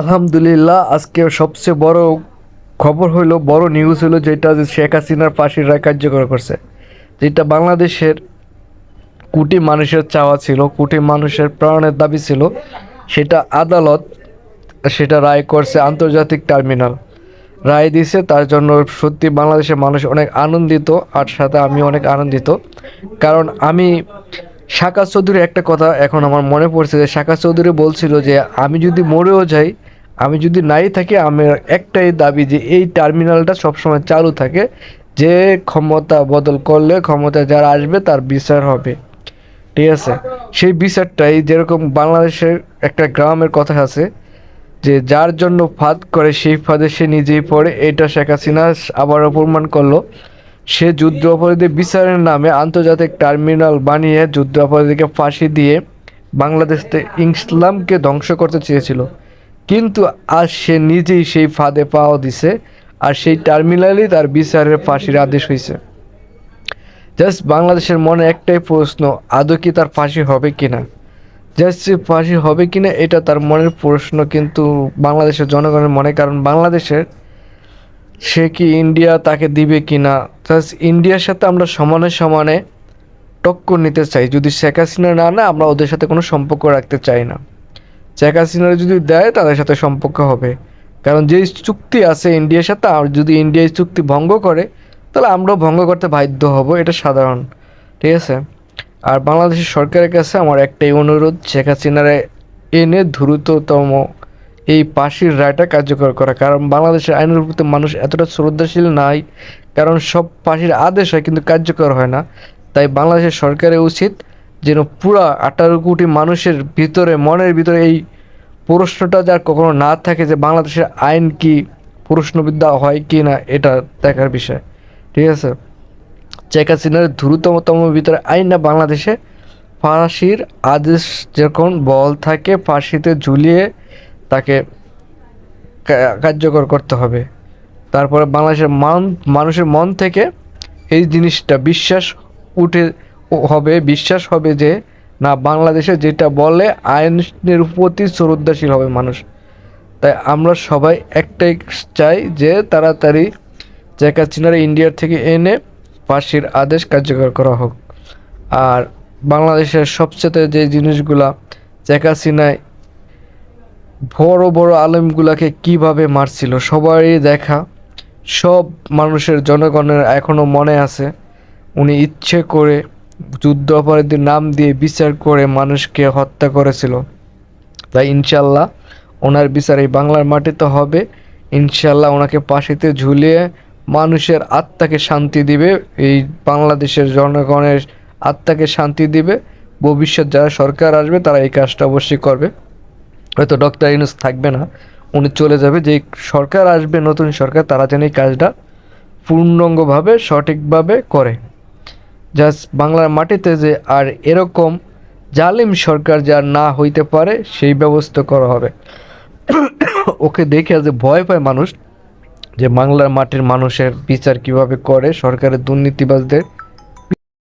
আলহামদুলিল্লাহ, আজকে সবচেয়ে বড় খবর হইল, বড় নিউজ হলো যেটা যে শেখ হাসিনার ফাঁসির রায় কার্যকর করছে। যেটা বাংলাদেশের কোটি মানুষের চাওয়া ছিল, কোটি মানুষের প্রাণের দাবি ছিল। সেটা আদালত, সেটা রায় করছে আন্তর্জাতিক টার্মিনাল। রায় দিছে, তার জন্য সত্যি বাংলাদেশের মানুষ অনেক আনন্দিত, আর সাথে আমি অনেক আনন্দিত। কারণ আমি শাকা চৌধুরী একটা কথা এখন আমার মনে পড়ছে যে শাকা চৌধুরী বলছিল যে, আমি যদি মরেও যাই আমি যদি নাই থাকি আমার একটাই দাবি যে এই টার্মিনালটা সবসময় চালু থাকে, যে ক্ষমতা বদল করলে ক্ষমতা যারা আসবে তার বিচার হবে। ঠিক আছে? সেই বিচারটাই যেরকম বাংলাদেশের একটা গ্রামের কথা আছে, যে যার জন্য ফাঁদ করে সেই ফাঁদে সে নিজেই পড়ে, এটা শেখ হাসিনা আবারও প্রমাণ করল। সে যুদ্ধ অপরাধী বিচারের নামে আন্তর্জাতিক টার্মিনাল বানিয়ে যুদ্ধ অপরাধীকে ফাঁসি দিয়ে বাংলাদেশ ইসলামকে ধ্বংস করতে চেয়েছিল। কিন্তু আজ সে নিজেই সেই ফাঁদে পাও দিছে, আর সেই টার্মিনালই তার বিচারের ফাঁসির আদেশ হয়েছে জাস্ট বাংলাদেশের মনে একটাই প্রশ্ন, আদৌ কি তার ফাঁসি হবে কিনা? জাস্ট সে ফাঁসি হবে কিনা, এটা তার মনের প্রশ্ন, কিন্তু বাংলাদেশের জনগণের মনে, কারণ বাংলাদেশের সে কি ইন্ডিয়া তাকে দিবে কিনা? জাস্ট ইন্ডিয়ার সাথে আমরা সমানে সমানে টক্কর নিতে চাই। যদি শেখ হাসিনা না না আমরা ওদের সাথে কোনো সম্পর্ক রাখতে চাই না। শেখ হাসিনা যদি দেয়, তাদের সাথে সম্পর্ক হবে। কারণ যে চুক্তি আছে ইন্ডিয়ার সাথে, আর যদি ইন্ডিয়া এই চুক্তি ভঙ্গ করে, তাহলে আমরাও ভঙ্গ করতে বাধ্য হব, এটা সাধারণ। ঠিক আছে? আর বাংলাদেশের সরকারের কাছে আমার একটাই অনুরোধ, শেখ হাসিনারে এনে দ্রুততম এই পাশির রায়টা কার্যকর করা। কারণ বাংলাদেশের আইনের প্রতি মানুষ এতটা শ্রদ্ধাশীল নাই, কারণ সব পাশির আদেশ হয়, কিন্তু কার্যকর হয় না। তাই বাংলাদেশের সরকারের উচিত যেন পুরা আঠারো কোটি মানুষের ভিতরে, মনের ভিতরে এই প্রশ্নটা যার কখনো না থাকে যে বাংলাদেশের আইন কি প্রশ্নবিদ্যা হয় কি না, এটা দেখার বিষয়। ঠিক আছে? শেখ হাসিনার দ্রুততম ভিতরে আইন না বাংলাদেশে? ফাঁসির আদেশ যখন বল থাকে, ফাঁসিতে ঝুলিয়ে তাকে কার্যকর করতে হবে। তারপরে বাংলাদেশের মান, মানুষের মন থেকে এই জিনিসটা, বিশ্বাস উঠে হবে, বিশ্বাস হবে যে, না, বাংলাদেশে যেটা বলে, আইনের প্রতি শ্রদ্ধাশীল হবে মানুষ। তাই আমরা সবাই একটাই চাই যে, তাড়াতাড়ি শেখ হাসিনার ইন্ডিয়ার থেকে এনে ফাঁসির আদেশ কার্যকর করা হোক। আর বাংলাদেশের সবচেয়ে যে জিনিসগুলা শেখ হাসিনায় বড় বড় আলেমগুলাকে কীভাবে মারছিল, সবারই দেখা। সব মানুষের, জনগণের এখনও মনে আছে, উনি ইচ্ছে করে যুদ্ধ অপরাধীর নাম দিয়ে বিচার করে মানুষকে হত্যা করেছিল। তাই ইনশাল্লাহ ওনার বিচার এই বাংলার মাটিতে হবে। ইনশাল্লাহ ওনাকে পাশেতে ঝুলিয়ে মানুষের আত্মাকে শান্তি দিবে। এই বাংলাদেশের জনগণের আত্মাকে শান্তি দিবে। ভবিষ্যৎ যারা সরকার আসবে তারা এই কাজটা অবশ্যই করবে। হয়তো ডক্টর ইউনুস থাকবে না, উনি চলে যাবে। যে সরকার আসবে, নতুন সরকার, তারা যেন এই কাজটা পূর্ণাঙ্গভাবে সঠিকভাবে করে। জাস্ট বাংলার মাটিতে যে আর এরকম জালিম সরকার যার না হইতে পারে, সেই ব্যবস্থা করা হবে। ওকে দেখে যে ভয় পায় মানুষ যে বাংলার মাটির মানুষের বিচার কীভাবে করে, সরকারের দুর্নীতিবাজদের